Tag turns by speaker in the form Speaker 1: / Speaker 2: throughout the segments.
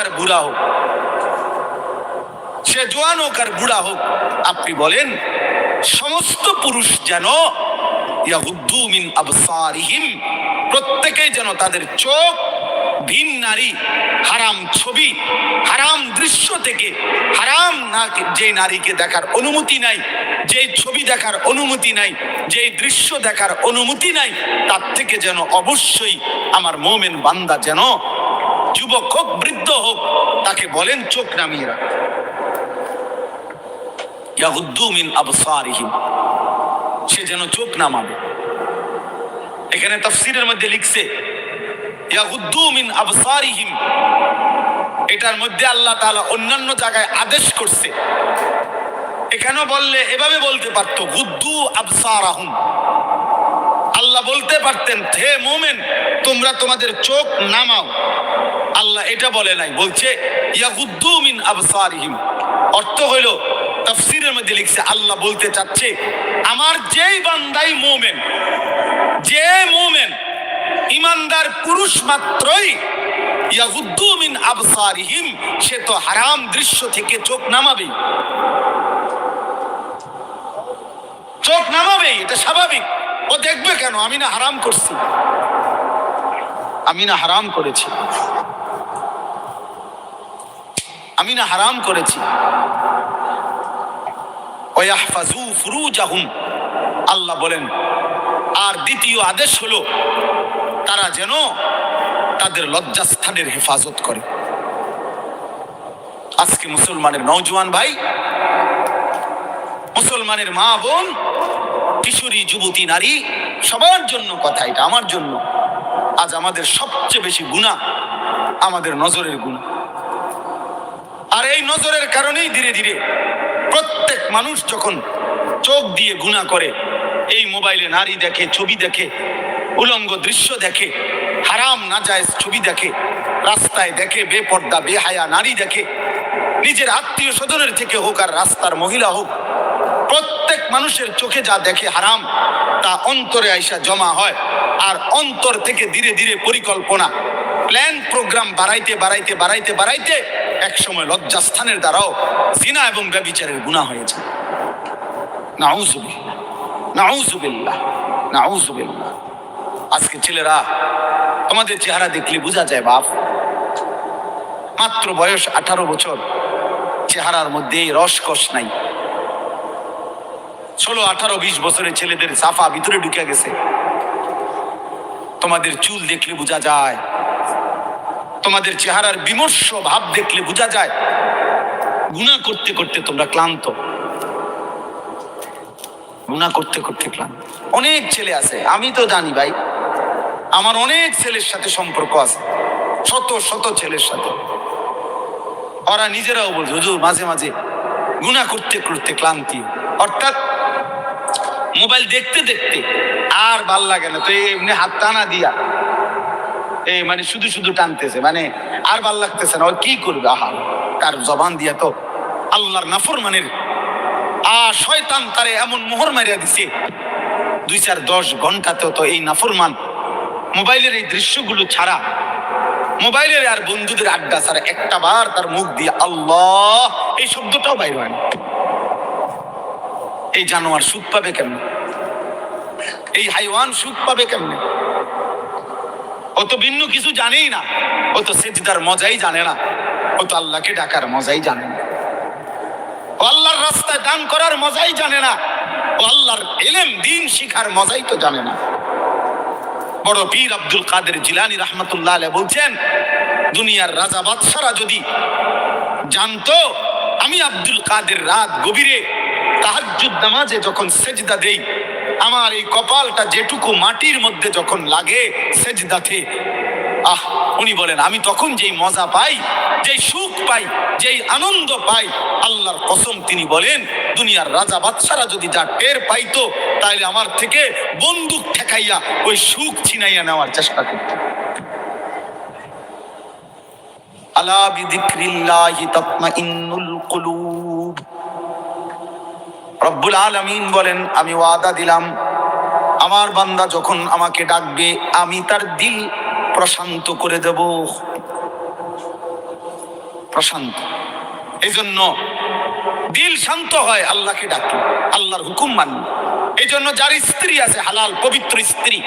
Speaker 1: আর বুড়া হোক সে জোয়ান হোক আর বুড়া হোক, আপনি বলেন, সমস্ত পুরুষ যেন প্রত্যেকেই যেন তাদের চোখ ভিন নারী, হারাম ছবি, হারাম দৃশ্য থেকে, হারাম না যে নারীকে দেখার অনুমতি নাই যে ছবি দেখার অনুমতি নাই যে দৃশ্য দেখার অনুমতি নাই, তার থেকে যেন অবশ্যই আমার মোমেন বান্দা যেন যুবক হোক, বৃদ্ধ হোক, তাকে বলেন চোখ নামিয়ে রাখ। ইয়াহুদ্দু আবসারিহিম, সে যেন চোখ নামাবে। এখানে তাফসিরের মধ্যে লিখছে এটার মধ্যে আল্লাহ তাআলা অন্যান্য জায়গায় আদেশ করছে। এখানেও বললে এভাবে বলতে পারতো গুদ্দু আবসারাহুম। আল্লাহ বলতে পারতেন, হে মোমেন, তোমরা তোমাদের চোখ নামাও। আল্লাহ এটা বলে নাই, বলছে ইয়াগুদ্দু মিন অর্থ হইল, তাফসিরের মধ্যে লিখছে, আল্লাহ বলতে চাচ্ছে, আমার যেই বান্দাই মোমেন, যে মোমেন, ইমানদার পুরুষ মাত্রই ইয়াগুদ্দু মিন সে তো হারাম দৃশ্য থেকে চোখ নামাবেই। চোখ নামাবেই, এটা স্বাভাবিক। ও দেখবে কেন? আমি না হারাম করছি। আমি না হারাম করেছি। আমি না হারাম করেছি। আল্লাহ বলেন, আর দ্বিতীয় আদেশ হলো, তারা যেন তাদের লজ্জাস্থানের হেফাজত করে। আজকে মুসলমানের নওজোয়ান ভাই, মুসলমানের মা বোন কিশোরী যুবতী নারী, সবার জন্য কথা এটা, আমার জন্য। আজ আমাদের সবচেয়ে বেশি গুণা আমাদের নজরের গুণা। আর এই নজরের কারণেই ধীরে ধীরে প্রত্যেক মানুষ যখন চোখ দিয়ে গুণা করে, এই মোবাইলে নারী দেখে, ছবি দেখে, উলঙ্গ দৃশ্য দেখে, হারাম না যায় ছবি দেখে, রাস্তায় দেখে, বেপর্দা, বেহায়া নারী দেখে, নিজের আত্মীয় স্বজনের থেকে হোক আর রাস্তার মহিলা হোক প্রত্যেক মানুষের চোখে যা দেখে হারাম, তা অন্তরে আইসা জমা হয়। আর অন্তর থেকে ধীরে ধীরে পরিকল্পনা, প্ল্যান, প্রোগ্রাম বাড়াইতে বাড়াইতে বাড়াইতে বাড়াইতে এক সময় লজ্জাস্থানের দ্বারাও জিনা এবং ব্যবিচারের গুণা হয়ে যায়। আজকে ছেলেরা, তোমাদের চেহারা দেখলে বোঝা যায় বাপ। মাত্র বয়স আঠারো বছর, চেহারার মধ্যে রসকস নাই। ষোলো, আঠারো, বিশ বছরের ছেলেদের সাফা ভিতরে ঢুকে গেছে। তোমাদের চুল দেখলে বোঝা যায়। তোমাদের চেহারার বিমর্ষ ভাব দেখলে বোঝা যায়। গুণা করতে করতে তোমরা ক্লান্ত। গুণা করতে করতে ক্লান্ত। অনেক ছেলে আছে, আমি তো জানি ভাই। আমার অনেক ছেলের সাথে সম্পর্ক আছে, শত শত ছেলের সাথে। ওরা নিজেরাও বলছে, হুজুর, মাঝে মাঝে গুণা করতে করতে ক্লান্তি। অর্থাৎ মোবাইল দেখতে দেখতে আর ভালো লাগে না। তো এমনি হাত টানা দিয়া, এই মানে শুধু শুধু টানতেছে মানে আর ভালো লাগতেছে না। ও কি করবে? আহা, তার জবান দিয়া তো আল্লাহর নাফর মানের আ, শয়তান তারে এমন মোহর মারিয়া দিছে। দুই চার দশ ঘন্টাতেও তো এই নাফরমান মোবাইলের এই দৃশ্যগুলো ছাড়া, মোবাইলের আর বন্ধুদের আড্ডা ছাড়া একটা বার তার মুখ দিয়ে আল্লাহ, এই শব্দটাও বাইর হয় না। এই জানোয়ার সুখ পাবে কেমনে? এই হাইওয়ান সুখ পাবে কেমনে? ও তো ভিন্ন কিছু জানেই না। ও তো সেজদার মজাই জানে না। ও তো আল্লাহকে ডাকার মজাই জানে না। ও আল্লাহর রাস্তায় দান করার মজাই জানে না। ও আল্লাহর এলেম, দিন শিখার মজাই তো জানে না। বড় পীর আব্দুল কাদের জিলানি রহমতুল্লাহ আলাইহি বলছেন, দুনিয়ার রাজা বাদশারা যদি জানতো, আমি আব্দুল কাদের রাত গভীরে তাহাজ্জুদ নামাজে যখন সেজদা দেই, আমার এই কপালটা যেটুকু মাটির মধ্যে যখন লাগে সেজদাতে, আহ, উনি বলেন, আমি তখন যেই মজা পাই, যেই সুখ পাই, যেই আনন্দ পাই, আল্লাহর কসম তিনি বলেন, দুনিয়ার রাজা বাদশারা যদি যা টের পাইতো তাহলে আমার থেকে বন্দুক ঠেকাইয়া ওই সুখ ছিনাইয়া নেওয়ার চেষ্টা করত। আলা বিদিক্রিল্লাহি তাতমাইন্নুল কুলুব। রব্বুল আলামিন বলেন, আমি ওয়াদা দিলাম, আমার বান্দা যখন আমাকে ডাকবে, আমি তার দিল প্রশান্ত করে দেব। প্রশান্ত। এই জন্য দিল শান্ত হয়, আল্লাহকে ডাকি, আল্লাহর হুকুম মানি। এই জন্য যার স্ত্রী আছে, হালাল, পবিত্র স্ত্রী,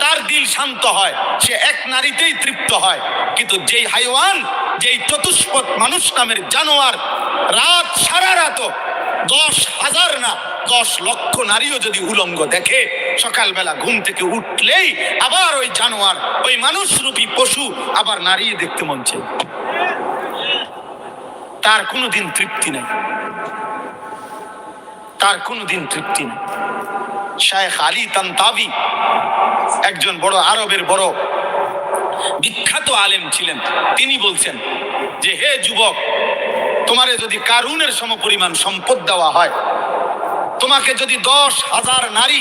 Speaker 1: তার দিল শান্ত হয়, সে এক নারীতেই তৃপ্ত হয়। কিন্তু যেই হাইওয়ান, যেই চতুষ্পদ মানুষ নামের জানোয়ার, রাত সারা রাত দশ হাজার না, দশ লক্ষ নারীও যদি উলঙ্গ দেখে, সকালবেলা ঘুম থেকে উঠলেই আবার ওই জানোয়ার, ওই মানুষরূপী পশু আবার নারী দেখতে মন চায়। তার কোনোদিন তৃপ্তি নেই। তার কোনোদিন তৃপ্তি নেই। শায়েখ আলী তান্তাবি, একজন বড় আরবের বড় বিখ্যাত আলেম ছিলেন। তিনি বলছেন যে, হে যুবক তোমারে যদি কারুনের সমপরিমাণ সম্পদ দেওয়া হয়, তোমাকে যদি দশ হাজার নারী,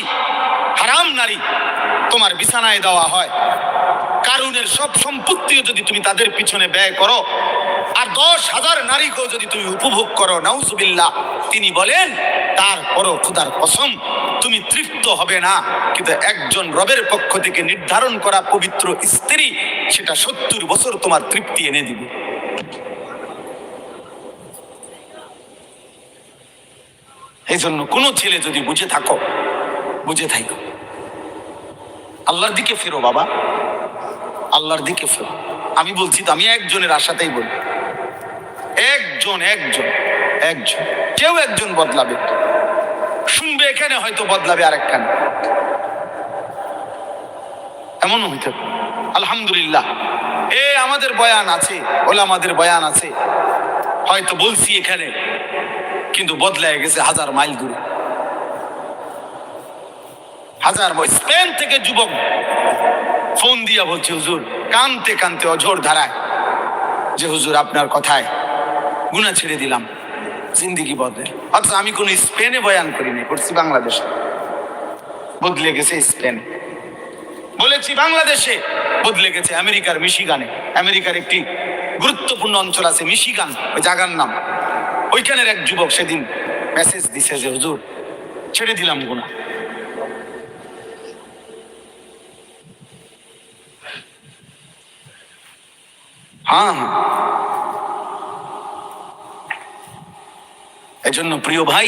Speaker 1: হারাম নারী তোমার বিছানায় দেওয়া হয়, কারুনের সব সম্পত্তিও যদি তুমি তাদের পিছনে ব্যয় করো, আর দশ হাজার নারীকেও যদি তুমি উপভোগ করো, নাউজুবিল্লাহ, তিনি বলেন তারপরও খুদার কসম, তুমি তৃপ্ত হবে না। কিন্তু একজন রবের পক্ষ থেকে নির্ধারণ করা পবিত্র স্ত্রী, সেটা সত্তর বছর তোমার তৃপ্তি এনে দিবে। এই জন্য কোনো ছেলে যদি বুঝে থাকো বুঝে থাকো আল্লাহর দিকে ফেরো বাবা। আল্লাহর দিকে ফেরো। আমি বলছি তো, আমি একজনের আশাতেই বলি। একজন একজন একজন। কেউ একজন বদলাবে। শুনবে এখানে, হয়তো বদলাবে আরেকখানে। এমনও হইতে। আলহামদুলিল্লাহ। এ আমাদের বয়ান আছে ওলা আমাদের বয়ান আছে। হয়তো বলছি এখানে কিন্তু বদলায় গেছে হাজার মাইল দূরে। হাজার স্পেন থেকে যুবক ফোন দিয়া বলছে, হুজুর, কানতে কানতে অঝোর ধারায় যে হুজুর আপনার কথায় গুণা ছেড়ে দিলাম, জিন্দিগি বদলে। অথচ আমি কোন স্পেনে বয়ান করিনি করছি বাংলাদেশে। বদলে গেছে স্পেনে। বলেছি, বাংলাদেশে বদলে গেছে আমেরিকার মিশিগানে। আমেরিকার একটি গুরুত্বপূর্ণ অঞ্চল আছে মিশিগান, ওই জায়গার নাম। ওইখানের এক যুবক সেদিন মেসেজ দিছে যে, হুজুর, ছেড়ে দিলাম গুণা হ্যাঁ হ্যাঁ। এজন্য প্রিয় ভাই,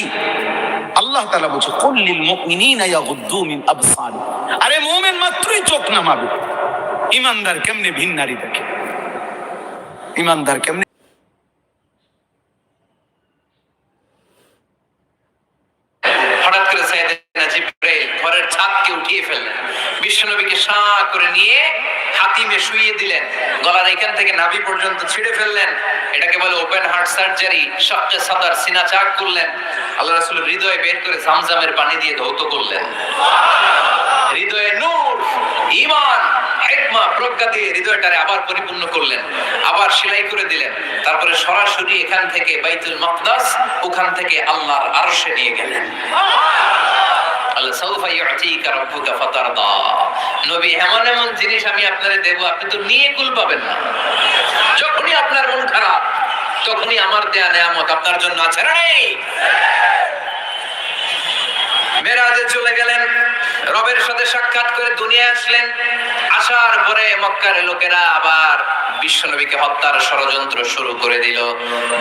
Speaker 1: আল্লাহ তালা বলছে কুল্লিল মুমিনিনা ইয়াগুদ্দু মিন আরে মুমিন মাত্রই চোখ নামাবে। ইমানদার কেমনে ভিন নারী দেখে? ইমানদার কেমনে
Speaker 2: বিশ্বনবীকে সাঁ করে নিয়ে হাতিমে শুয়ে দিলেন। গলার এখান থেকে নাভি পর্যন্ত ছিঁড়ে ফেললেন। এটাকে বলে ওপেন হার্ট সার্জারি সবচেয়ে সাদার সিনা চাক করলেন। আল্লাহ রাসূল হৃদয়ে বের করে জামজামের পানি দিয়ে ধৌত করলেন। হৃদয়ে নূর ইমান হিকমা, প্রজ্ঞা দিয়ে হৃদয়টারে আবার পরিপূর্ণ করলেন। আবার সেলাই করে দিলেন। তারপরে সরাসরি এখান থেকে বাইতুল মাকদাস, ওখান থেকে আল্লাহর আরশে নিয়ে গেলেন। আপনারে জন্য আছে। মেরাজে চলে গেলেন, রবের সাথে সাক্ষাৎ করে দুনিয়া আসলেন। আসার পরে মক্কার লোকেরা আবার বিশ্বনবীকে হত্যার ষড়যন্ত্র শুরু করে দিল।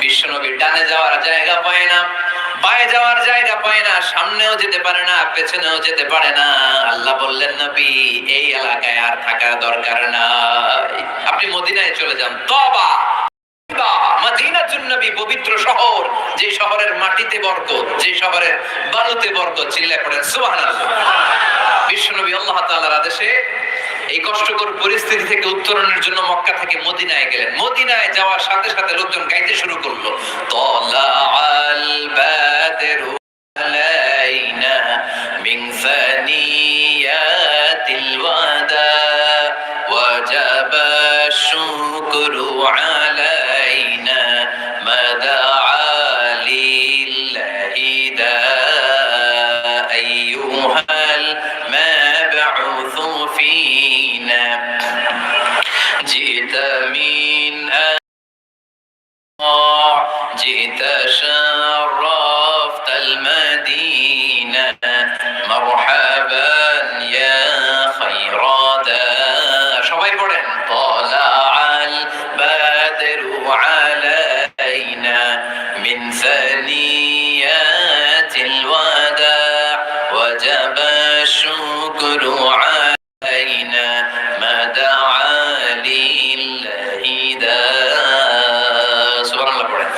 Speaker 2: বিশ্বনবী ডানে যাওয়ার জায়গা পায় না। বায়ে যাওয়ার জায়গা পায় না, সামনেও যেতে পারে না, পেছনেও যেতে পারে না। আল্লাহ বললেন, নবী, এই এলাকায় আর থাকার দরকার নাই। আপনি মদিনায় চলে যান। তবা পবিত্র শহর, যে শহরের মাটিতে বরকত, যে শহরের বালুতে বরকত, চিল্লায় পড়েন, সুবহানাল্লাহ। বিশ্বনবী আল্লাহ তাআলার আদেশে এই কষ্টকর পরিস্থিতি থেকে উত্তরণের জন্য মক্কা থেকে মদিনায় গেলেন। মদিনায় যাওয়ার সাথে সাথে লোকজন গাইতে শুরু করল, তলা আল বাদেরু علينا من ثنيات الوداع وجب الشكر علينا ما دعا لله داع. سبحان الله بره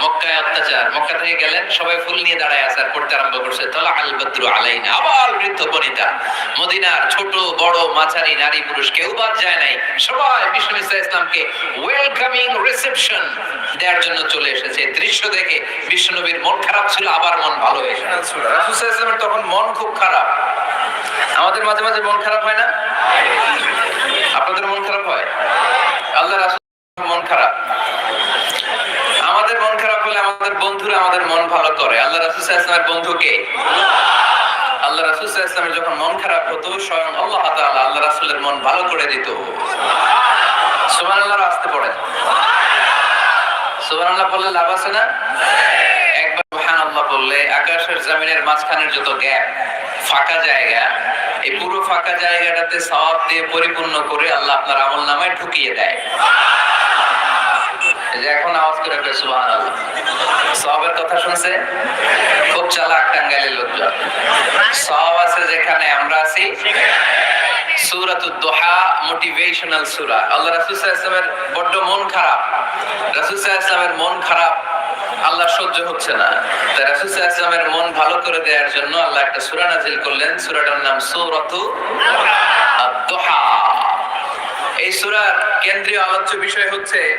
Speaker 2: مكة يتجار مكة ريقلن شبه فلني يا ياسر قرد رمب قرسي طلع البدر علينا. أبال ريت بني دار মদিনার ছোট, বড়, মাঝারি নারী পুরুষ কেউ বাদ যায় নাই। সবাই ইসা ইসলামকে ওয়েলকামিং রিসেপশন দেওয়ার জন্য চলে এসেছে। দৃশ্য দেখে বিষ্ণুনবীর মন খারাপ ছিল, আবার মন ভালো হয়েছে ইসলামের তখন মন খুব খারাপ। আমাদের মাঝে মাঝে মন খারাপ হয় না? আপনাদের মন খারাপ হয়? আল্লাহ রাসূল মন খারাপ। আমাদের মন খারাপ হলে আমাদের বন্ধুরা আমাদের মন ভালো করে। আল্লাহ রাসূল ইসলামের বন্ধুকে আল্লাহ রাসূল ইসলামের যখন মন খারাপ হতো, স্বয়ং আল্লাহ তাআলা আল্লাহ রাসূলের মন ভালো করে দিত। আসতে পড়ে বললে লাভ আছে না? একবার সুবহানাল্লাহ বললে আকাশের জমিনের মাঝখানের যত গ্যাপ, ফাঁকা জায়গা, এই পুরো ফাঁকা জায়গাটাতে সওয়াব দিয়ে পরিপূর্ণ করে আল্লাহ আপনার আমল নামায় ঢুকিয়ে দেয়। এখন আওয়াজ করে একটা সুবহানাল্লাহ। সওয়াবের কথা শুনছে? খুব চালাক টাঙ্গাইলের লোকজন। সওয়াব আছে যেখানে আমরা আছি। সূরাতুদ দোহা মোটিভেশনাল সূরা। আল্লাহ রাসূল সাল্লাল্লাহু বড্ড মন খারাপ। রাসূল সাল্লাল্লাহু মন খারাপ। আল্লাহ সহ্য হচ্ছে না। তাই রাসূল সাল্লাল্লাহু মন ভালো করে দেওয়ার জন্য আল্লাহ একটা সূরা নাযিল করলেন। সূরাটার নাম সূরাতু আদ-দোহা। এই সূরার কেন্দ্রীয় আলোচ্য বিষয় হচ্ছে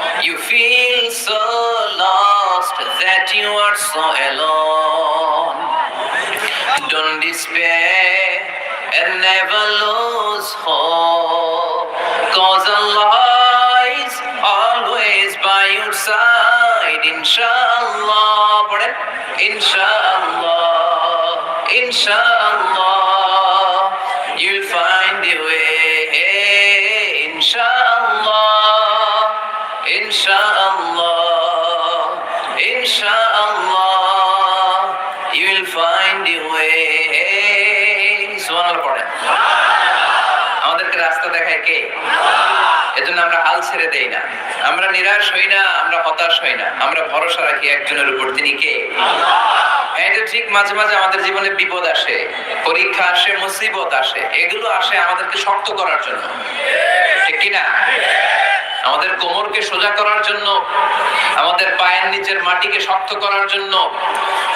Speaker 2: You feel so lost that you are so alone. Don't despair and never lose hope. Cause Allah is always by your side. Inshallah, inshallah, inshallah. হতাশ হই না। আমরা ভরসা রাখি একজনের উপর। তিনি কে? হ্যাঁ এটা ঠিক। মাঝে মাঝে আমাদের জীবনে বিপদ আসে, পরীক্ষা আসে, মুসিবত আসে। এগুলো আসে আমাদেরকে শক্ত করার জন্য। ঠিক কিনা? আমাদের কোমরকে সোজা করার জন্য, আমাদের পায়ের নিচের মাটিকে শক্ত করার জন্য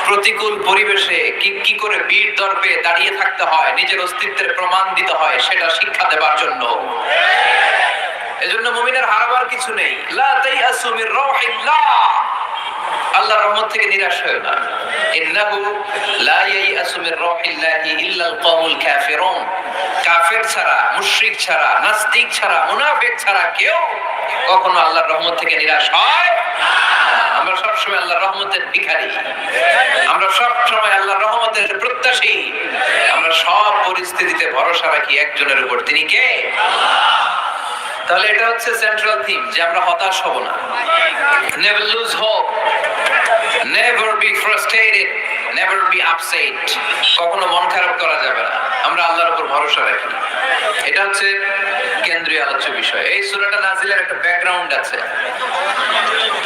Speaker 2: প্রতিকূল পরিবেশে কি কি করে বীর দর্পে দাঁড়িয়ে থাকতে হয়, নিজের অস্তিত্বের প্রমাণ দিতে হয়, সেটা শিক্ষা দেবার জন্য। এজন্য মুমিনের হারাবার কিছু নেই। লা তাইয়াসু মির রাহিল্লাহ আল্লাহর রহমত থেকে নিরাশ হয় না। ইন্নাহু লা ইয়াইয়াসু মির রাহিল্লাহি ইল্লাল কওমুল কাফিরুন। কাফের ছাড়া, মুশরিক ছাড়া, নাস্তিক ছাড়া, মুনাফিক ছাড়া কেউ কখনো আল্লাহর রহমত থেকে নিরাশ হয়। আমরা সবসময় আল্লাহর রহমতের ভিখারি। আমরা সব সময় আল্লাহর রহমতের প্রত্যাশী। আমরা সব পরিস্থিতিতে ভরসা রাখি একজনের উপর। তিনি কে? তাহলে এটা হচ্ছে সেন্ট্রাল থিম যে আমরা হতাশ হব না। Never lose hope never be frustrated never be upset কখনো মন খারাপ করা যাবে না। আমরা আল্লাহর উপর ভরসা রাখি। এটা হচ্ছে কেন্দ্রীয় আলোচ্য বিষয়। এই সুরাটা নাজিলের একটা ব্যাকগ্রাউন্ড আছে।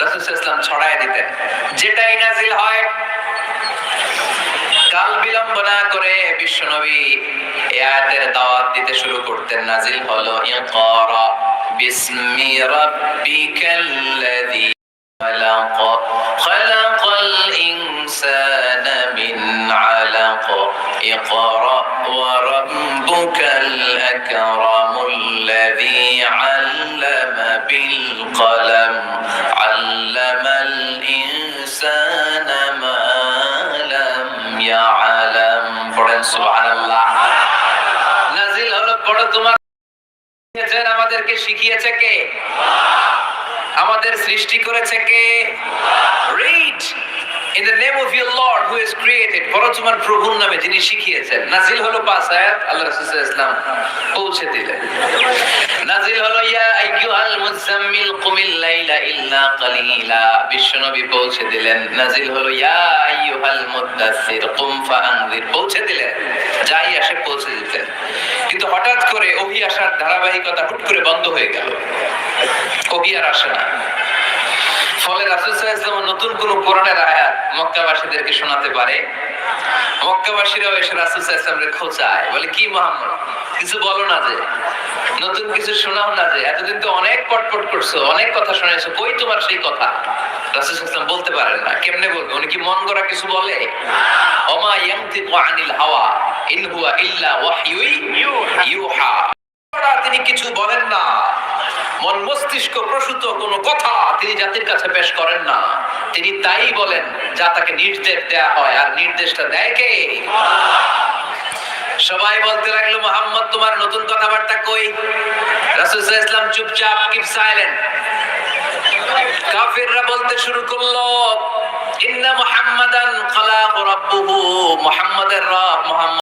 Speaker 2: রসুলাম ছড়াই দিতেন। যেটাই নাজিল হয়, কাল বিলম্ব না করে বিশ্ব নবী আয়াতের দাওয়াত দিতে শুরু করতেন। নাজিল হলো, ইকরা বিসমি রাব্বিকাল্লাযী খলক। পড়েন নাজিল হলো বড় তোমার আমাদেরকে শিখিয়েছে কে? আমাদের সৃষ্টি করেছে কে? Read in the name of your lord who is created পড়ো তোমার প্রভুর নামে যিনি শিখিয়েছেন। নাজিল হলো পাঁচ আয়াত, আল্লাহ রাসূল ওয়াসাল্লাম পৌঁছে দিলেন। নাজিল হলো, ইয়া আইয়ুহাল মুজাম্মিল কুমিল লাইলা ইল্লা কালিলা। বিশ্বনবী পৌঁছে দিলেন। নাজিল হলো, ইয়া আইয়ুহাল মুদাসসির, কুম ফাআনজির পৌঁছে দিলেন। যাই আসে পৌঁছে দিতেন। কিন্তু হঠাৎ করে ওহি আসার ধারাবাহিকতা হুট করে বন্ধ হয়ে গেল। ওহি আর আসে না। ফলে রাসূল ওয়াসাল্লাম নতুন কোন কোরআনের আয়াত মক্কাবাসীদেরকে শোনাতে পারে। মক্কাবাসীরাও এসে রাসূল ওয়াসাল্লামকে খোঁচায় বলে, কি মোহাম্মদ, কিছু বলো না যে, নতুন কিছু শোনাও না যে, এতদিন তো অনেক পটপট করছ, অনেক কথা শুনেছো কই তোমার সেই কথা? রাসূল সাল্লাল্লাহু বলতে পারেন না। কেমনে বলবে? উনি কি মন গড়া কিছু বলে? ওমা ইয়ানতিকু আনিল হাওয়া, ইন হুয়া ইল্লা ওয়াহয়ুই ইউহা। তিনি কিছু বলেন না। মন মস্তিষ্ক প্রসূত, কোনো কথা তিনি জাতির কাছে পেশ করেন না। তিনি তাই বলেন, যা তাকে নির্দেশ দেয়া হয়, আর নির্দেশটা দেয় কে? সবাই বলতে লাগল, মোহাম্মদ, তোমার নতুন কথাবার্তা কই? রাসূল ইসলাম চুপচাপ কিপ সাইলেন্ট কাফিররা বলতে শুরু করল, ইন্না মুহাম্মাদান খালাক রাব্বুহু, মুহাম্মাদের রব, মুহাম্মদ